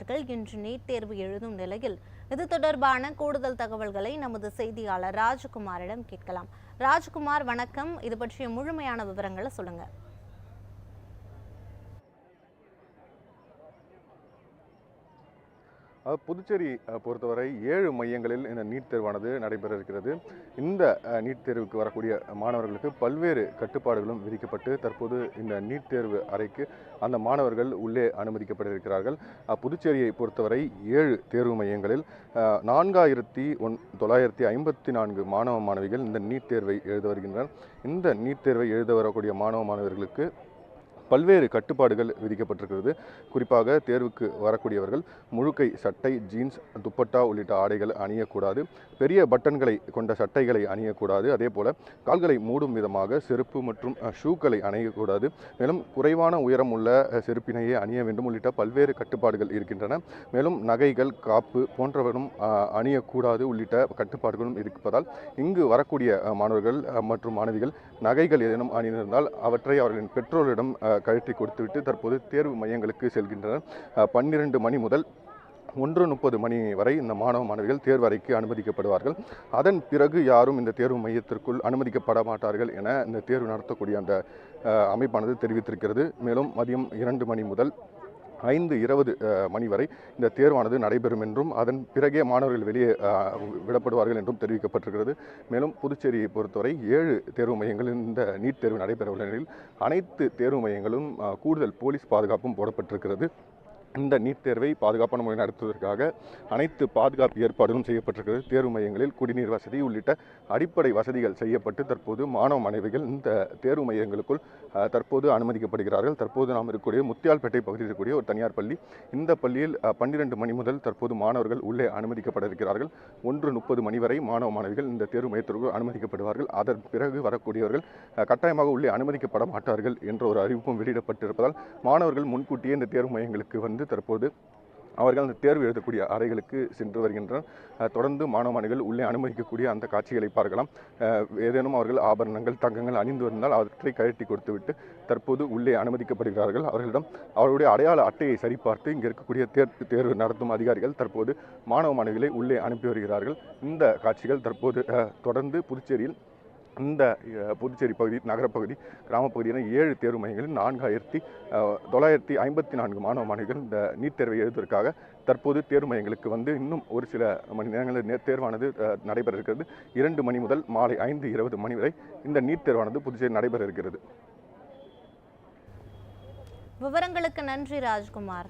மாணவர்கள் இன்று நீட் தேர்வு எழுதும் நிலையில் இது தொடர்பான கூடுதல் தகவல்களை நமது செய்தியாளர் ராஜ்குமாரிடம் கேட்கலாம். ராஜ்குமார் வணக்கம். இது பற்றிய முழுமையான விவரங்களை சொல்லுங்க. புதுச்சேரி பொறுத்தவரை ஏழு மையங்களில் இந்த நீட் தேர்வானது நடைபெற இருக்கிறது. இந்த நீட் தேர்வுக்கு வரக்கூடிய மாணவர்களுக்கு பல்வேறு கட்டுப்பாடுகளும் விதிக்கப்பட்டு தற்போது இந்த நீட் தேர்வு அறைக்கு அந்த மாணவர்கள் உள்ளே அனுமதிக்கப்பட்டிருக்கிறார்கள். புதுச்சேரியை பொறுத்தவரை ஏழு தேர்வு மையங்களில் நான்காயிரத்தி ஒன் தொள்ளாயிரத்தி ஐம்பத்தி நான்கு மாணவ மாணவிகள் இந்த நீட் தேர்வை எழுத வருகின்றனர். இந்த நீட் தேர்வை எழுத வரக்கூடிய மாணவ மாணவர்களுக்கு பல்வேறு கட்டுப்பாடுகள் விதிக்கப்பட்டிருக்கிறது. குறிப்பாக தேர்வுக்கு வரக்கூடியவர்கள் முழுக்கை சட்டை ஜீன்ஸ் துப்பட்டா உள்ளிட்ட ஆடைகள் அணியக்கூடாது. பெரிய பட்டன்களை கொண்ட சட்டைகளை அணியக்கூடாது. அதே போல் கால்களை மூடும் விதமாக செருப்பு மற்றும் ஷூக்களை அணியக்கூடாது. மேலும் குறைவான உயரம் உள்ள செருப்பினையே அணிய வேண்டும் உள்ளிட்ட பல்வேறு கட்டுப்பாடுகள் இருக்கின்றன. மேலும் நகைகள் காப்பு போன்றவரும் அணியக்கூடாது உள்ளிட்ட கட்டுப்பாடுகளும் இருப்பதால் இங்கு வரக்கூடிய மாணவர்கள் மற்றும் மாணவிகள் நகைகள் ஏதேனும் அணிந்திருந்தால் அவற்றை அவர்களின் பெற்றோரிடம் கழற்றி கொடுத்துவிட்டு தற்போது தேர்வு மையங்களுக்கு செல்கின்றனர். பன்னிரண்டு மணி முதல் ஒன்று முப்பது மணி வரை இந்த மாணவ மாணவிகள் தேர்வறைக்கு அனுமதிக்கப்படுவார்கள். அதன் பிறகு யாரும் இந்த தேர்வு மையத்திற்குள் அனுமதிக்கப்பட மாட்டார்கள் என இந்த தேர்வு நடத்தக்கூடிய அந்த அமைப்பானது தெரிவித்திருக்கிறது. மேலும் மதியம் இரண்டு மணி முதல் ஐந்து இருபது மணி வரை இந்த தேர்வானது நடைபெறும் என்றும் அதன் பிறகே மாணவர்கள் வெளியே விடப்படுவார்கள் என்றும் தெரிவிக்கப்பட்டிருக்கிறது. மேலும் புதுச்சேரியை பொறுத்தவரை ஏழு தேர்வு மையங்களில் இந்த நீட் தேர்வு நடைபெறவுள்ள நிலையில் அனைத்து தேர்வு மையங்களும் கூடுதல் போலீஸ் பாதுகாப்பும் போடப்பட்டிருக்கிறது. இந்த நீட் தேர்வை பாதுகாப்பான முறையில் நடத்துவதற்காக அனைத்து பாதுகாப்பு ஏற்பாடுகளும் செய்யப்பட்டிருக்கிறது. தேர்வு மையங்களில் குடிநீர் வசதி உள்ளிட்ட அடிப்படை வசதிகள் செய்யப்பட்டு தற்போது மாணவ மாணவிகள் இந்த தேர்வு மையங்களுக்குள் தற்போது அனுமதிக்கப்படுகிறார்கள். தற்போது நாம் இருக்கக்கூடிய முத்தியால்பேட்டை பகுதியில் இருக்கக்கூடிய ஒரு தனியார் பள்ளி. இந்த பள்ளியில் பன்னிரண்டு மணி முதல் தற்போது மாணவர்கள் உள்ளே அனுமதிக்கப்பட இருக்கிறார்கள் ஒன்று முப்பது மணி வரை மாணவ மாணவிகள் இந்த தேர்வு மையத்திற்குள் அனுமதிக்கப்படுவார்கள். அதன் பிறகு வரக்கூடியவர்கள் கட்டாயமாக உள்ளே அனுமதிக்கப்பட மாட்டார்கள் என்ற ஒரு அறிவிப்பும் வெளியிடப்பட்டிருப்பதால் மாணவர்கள் முன்கூட்டியே இந்த தேர்வு மையங்களுக்கு வந்து தற்போது அவர்கள் அந்த தேர்வு எழுதக்கூடிய அறைகளுக்கு சென்று வருகின்றனர். தொடர்ந்து மாணவ மாணவிகள் உள்ளே அனுமதிக்கக்கூடிய அந்த காட்சிகளை பார்க்கலாம். ஏதேனும் அவர்கள் ஆபரணங்கள் தங்கங்கள் அணிந்து வந்தால் அவற்றை கழட்டி கொடுத்துவிட்டு தற்போது உள்ளே அனுமதிக்கப்படுகிறார்கள். அவர்களிடம் அவருடைய அடையாள அட்டையை சரிபார்த்து இங்கே இருக்கக்கூடிய தேர் தேர்வு நடத்தும் அதிகாரிகள் தற்போது மாணவ மாணவிகளை உள்ளே அனுப்பி வருகிறார்கள். இந்த காட்சிகள் தற்போது தொடர்ந்து புதுச்சேரியில் இந்த புதுச்சேரி பகுதி நகரப்பகுதி கிராமப்பகுதி என ஏழு தேர்வு மையங்களில் நான்காயிரத்தி தொள்ளாயிரத்தி ஐம்பத்தி நான்கு மாணவ மாணவிகள் இந்த நீட் தேர்வை எழுதுவதற்காக தற்போது தேர்வு மையங்களுக்கு வந்து இன்னும் ஒரு சில மணி நேரங்களில் தேர்வானது நடைபெற இருக்கிறது இரண்டு மணி முதல் மாலை ஐந்து இருபது மணி வரை இந்த நீட் தேர்வானது புதுச்சேரி நடைபெற இருக்கிறது விவரங்களுக்கு நன்றி ராஜ்குமார்.